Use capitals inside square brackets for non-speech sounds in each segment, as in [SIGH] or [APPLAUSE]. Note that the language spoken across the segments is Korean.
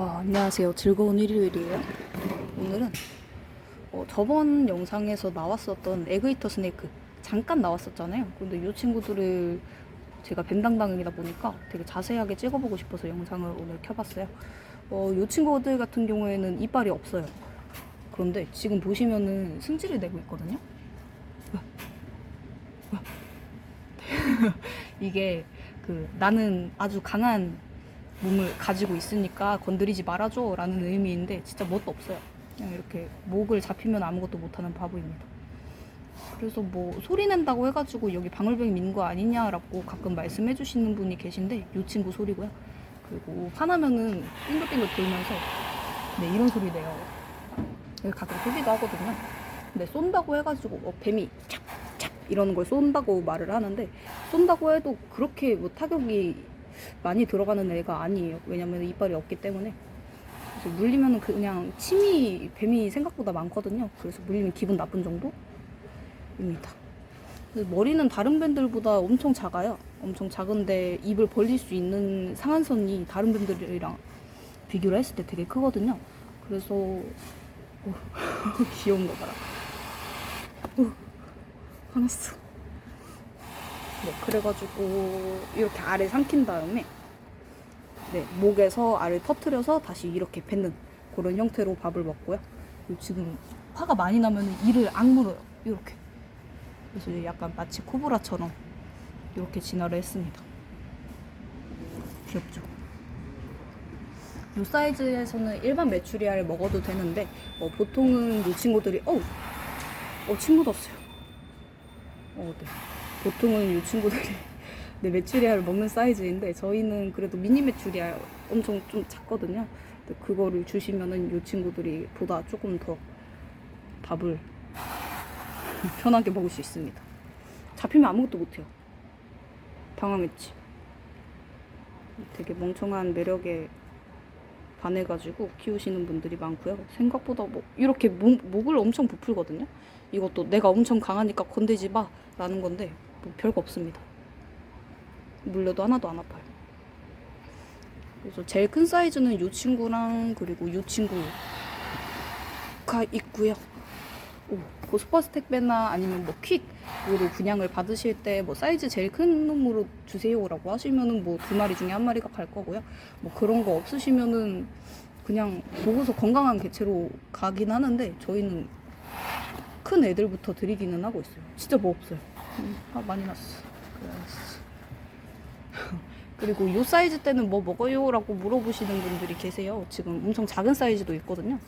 아, 안녕하세요. 즐거운 일요일이에요. 오늘은 어, 저번 영상에서 나왔었던 에그이터 스네이크 잠깐 나왔었잖아요. 근데 이 친구들을 제가 뱀당당이다 보니까 되게 자세하게 찍어보고 싶어서 영상을 오늘 켜봤어요. 어, 이 친구들 같은 경우에는 이빨이 없어요. 그런데 지금 보시면은 승질을 내고 있거든요. [LAUGHS] 이게 그 나는 아주 강한 몸을 가지고 있으니까 건드리지 말아줘 라는 의미인데 진짜 뭣도 없어요. 그냥 이렇게 목을 잡히면 아무것도 못하는 바보입니다. 그래서 뭐 소리 낸다고 해가지고 여기 방울뱅이 민거 아니냐라고 가끔 말씀해 주시는 분이 계신데 이 친구 소리고요. 그리고 화나면은 빙글빙글 돌면서 네 이런 소리 내요. 여기 가끔 쏘기도 하거든요. 근데 쏜다고 해가지고 어, 뱀이 찹찹 이러는 걸 쏜다고 말을 하는데 쏜다고 해도 그렇게 뭐 타격이 많이 들어가는 애가 아니에요. 왜냐면 이빨이 없기 때문에. 그래서 물리면 그냥 침이 뱀이 생각보다 많거든요. 그래서 물리면 기분 나쁜 정도입니다. 머리는 다른 뱀들보다 엄청 작아요. 엄청 작은데 입을 벌릴 수 있는 상한선이 다른 뱀들이랑 비교를 했을 때 되게 크거든요. 그래서 오, [LAUGHS] 귀여운 거 봐라. 오, 화났어. 네, 그래가지고 이렇게 아래 삼킨 다음에 네, 목에서 알을 터트려서 다시 이렇게 뱉는 그런 형태로 밥을 먹고요. 지금 화가 많이 나면 이를 악물어요. 이렇게. 그래서 약간 마치 코브라처럼 이렇게 진화를 했습니다. 귀엽죠? 이 사이즈에서는 일반 메추리알을 먹어도 되는데 어, 보통은 이 친구들이 어우 어, 침 묻었어요. 어, 네. 보통은 이 친구들이 [LAUGHS] 네, 메추리알을 먹는 사이즈인데 저희는 그래도 미니 메추리알 엄청 좀 작거든요. 그거를 주시면은 이 친구들이 보다 조금 더 밥을 [LAUGHS] 편하게 먹을 수 있습니다. 잡히면 아무것도 못해요. 당황했지. 되게 멍청한 매력에 반해가지고 키우시는 분들이 많고요. 생각보다 뭐 이렇게 목, 목을 엄청 부풀거든요. 이것도 내가 엄청 강하니까 건들지 마라는 건데 뭐 별거 없습니다. 물려도 하나도 안 아파요. 그래서 제일 큰 사이즈는 이 친구랑 그리고 이 친구가 있고요. 오, 그 슈퍼스택배나 아니면 뭐 퀵으로 분양을 받으실 때 뭐 사이즈 제일 큰 놈으로 주세요라고 하시면은 뭐 두 마리 중에 한 마리가 갈 거고요. 뭐 그런 거 없으시면은 그냥 보고서 건강한 개체로 가긴 하는데 저희는 큰 애들부터 드리기는 하고 있어요. 진짜 뭐 없어요. 음, 아 많이 났어. [LAUGHS] 그리고 요 사이즈 때는 뭐 먹어요? 라고 물어보시는 분들이 계세요. 지금 엄청 작은 사이즈도 있거든요.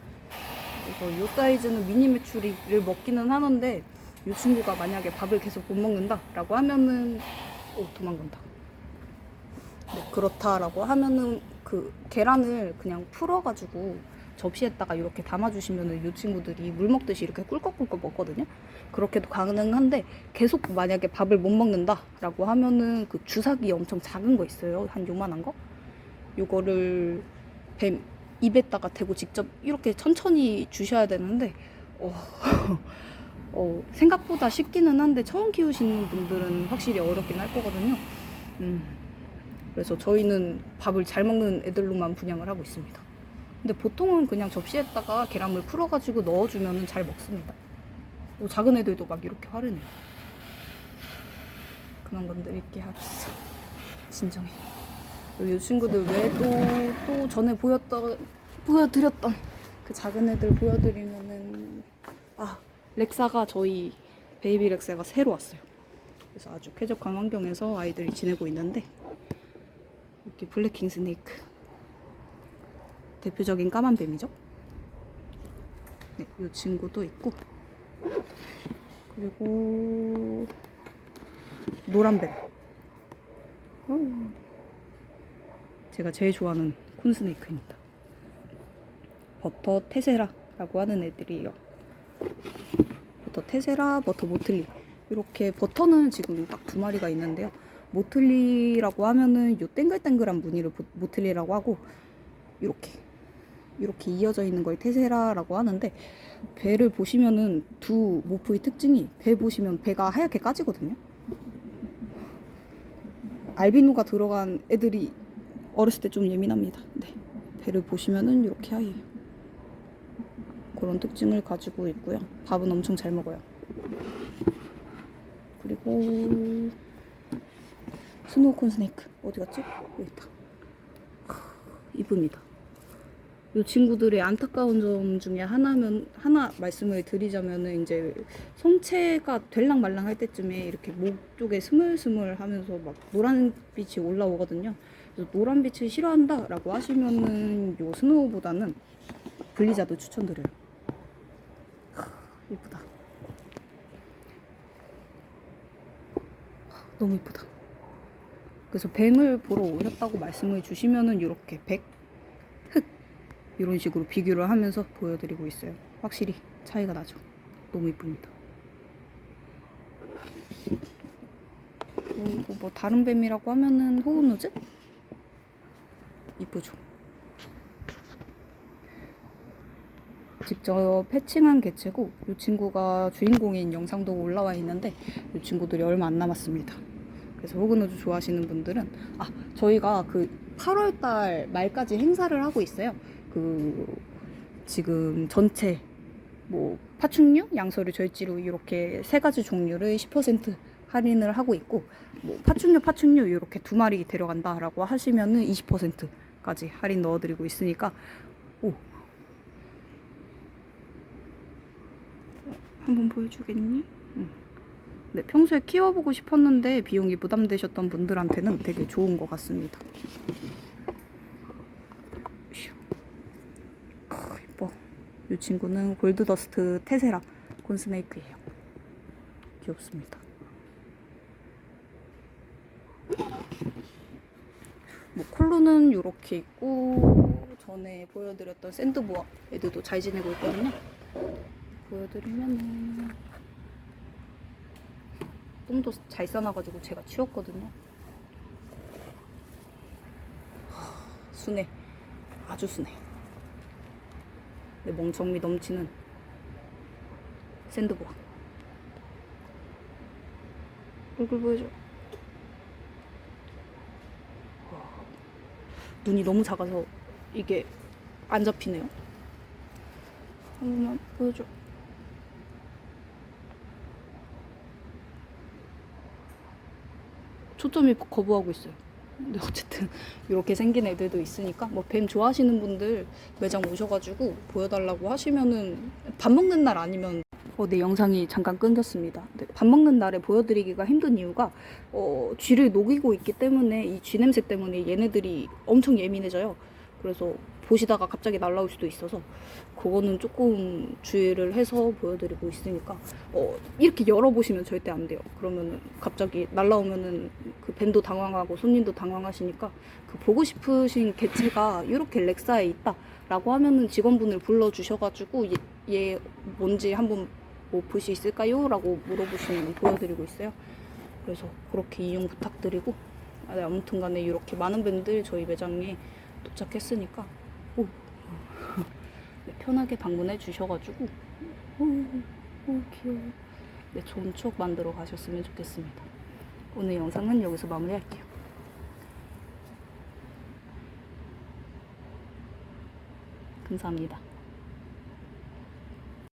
그래서 요 사이즈는 미니 메추리를 먹기는 하는데 이 친구가 만약에 밥을 계속 못 먹는다 라고 하면은 오 도망간다. 네, 그렇다라고 하면은 그 계란을 그냥 풀어가지고 접시에다가 이렇게 담아주시면은 이 친구들이 물 먹듯이 이렇게 꿀꺽꿀꺽 먹거든요. 그렇게도 가능한데 계속 만약에 밥을 못 먹는다라고 하면은 그 주사기 엄청 작은 거 있어요. 한 요만한 거. 요거를 뱀 입에다가 대고 직접 이렇게 천천히 주셔야 되는데 어, [LAUGHS] 어, 생각보다 쉽기는 한데 처음 키우시는 분들은 확실히 어렵긴 할 거거든요. 음, 그래서 저희는 밥을 잘 먹는 애들로만 분양을 하고 있습니다. 근데 보통은 그냥 접시에다가 계란물 풀어가지고 넣어주면 잘 먹습니다. 요 작은 애들도 막 이렇게 화르네요. 그만 건드릴게 하겠어. 진정해. 이 친구들 외에도 또 전에 보였다 보여드렸던 그 작은 애들 보여드리면은 아 렉사가 저희 베이비 렉사가 새로 왔어요. 그래서 아주 쾌적한 환경에서 아이들이 지내고 있는데 이렇게 블랙킹 스네이크 대표적인 까만 뱀이죠. 네, 이 친구도 있고 그리고 노란 뱀. 음. 제가 제일 좋아하는 콘스네이크입니다. 버터 테세라라고 하는 애들이에요. 버터 테세라, 버터 모틀리. 이렇게 버터는 지금 딱 두 마리가 있는데요. 모틀리라고 하면은 요 땡글땡글한 무늬를 보- 모틀리라고 하고 이렇게 이렇게 이어져 있는 걸 테세라라고 하는데 배를 보시면은 두 모프의 특징이 배 보시면 배가 하얗게 까지거든요. 알비노가 들어간 애들이 어렸을 때 좀 예민합니다. 네. 배를 보시면은 이렇게 하얘요. 그런 특징을 가지고 있고요. 밥은 엄청 잘 먹어요. 그리고 스노우콘 스네이크 어디 갔지? 여기 있다. 이쁩니다. 이 친구들의 안타까운 점 중에 하나면 하나 말씀을 드리자면은 이제 성체가 될랑 말랑 할 때쯤에 이렇게 목 쪽에 스물스물 하면서 막 노란 빛이 올라오거든요. 그래서 노란 빛을 싫어한다라고 하시면은 요 스노우보다는 블리자드 추천드려요. 하, 이쁘다. 너무 이쁘다. 그래서 뱀을 보러 오셨다고 말씀을 주시면은 이렇게 백, 흑 이런 식으로 비교를 하면서 보여드리고 있어요. 확실히 차이가 나죠. 너무 이쁩니다. 그리고 뭐 다른 뱀이라고 하면은 호우노즈 이쁘죠. 직접 패칭한 개체고 이 친구가 주인공인 영상도 올라와 있는데 이 친구들이 얼마 안 남았습니다. 그래서 호그노즈 좋아하시는 분들은 아 저희가 그 8월달 말까지 행사를 하고 있어요. 그 지금 전체 뭐 파충류, 양서류, 절지로 이렇게 세 가지 종류를 10% 할인을 하고 있고 뭐 파충류, 파충류 이렇게 두 마리 데려간다라고 하시면은 20%까지 할인 넣어드리고 있으니까 오 한번 보여주겠니? 응. 네, 평소에 키워보고 싶었는데 비용이 부담되셨던 분들한테는 되게 좋은 것 같습니다. 슈. 크, 이뻐. 이 친구는 골드더스트 테세라 콘스네이크예요. 귀엽습니다. 뭐 콜로는 이렇게 있고 전에 보여드렸던 샌드보아 애들도 잘 지내고 있거든요. 보여드리면은 똥도 잘 싸놔가지고 제가 치웠거든요. 하, 순해. 아주 순해. 내 멍청미 넘치는 샌드보아. 얼굴 보여줘. 와, 눈이 너무 작아서 이게 안 잡히네요. 한 번만 보여줘. 초점이 거부하고 있어요. 어쨌든 이렇게 생긴 애들도 있으니까 뭐 뱀 좋아하시는 분들 매장 오셔가지고 보여달라고 하시면은 밥 먹는 날 아니면 어, 내 영상이 잠깐 끊겼습니다. 네, 밥 먹는 날에 보여드리기가 힘든 이유가 어, 쥐를 녹이고 있기 때문에 이 쥐 냄새 때문에 얘네들이 엄청 예민해져요. 그래서 보시다가 갑자기 날라올 수도 있어서 그거는 조금 주의를 해서 보여드리고 있으니까 어, 이렇게 열어보시면 절대 안 돼요. 그러면 갑자기 날라오면은 그 밴도 당황하고 손님도 당황하시니까 그 보고 싶으신 개체가 이렇게 렉사에 있다라고 하면은 직원분을 불러주셔가지고 얘, 얘 뭔지 한번 뭐 볼 수 있을까요? 라고 물어보시면 보여드리고 있어요. 그래서 그렇게 이용 부탁드리고 아, 네, 아무튼 간에 이렇게 많은 밴들 저희 매장에 도착했으니까 [LAUGHS] 편하게 방문해 주셔가지고. 오, 오 귀여워. 네, 좋은 추억 만들어 가셨으면 좋겠습니다. 오늘 영상은 여기서 마무리할게요. 감사합니다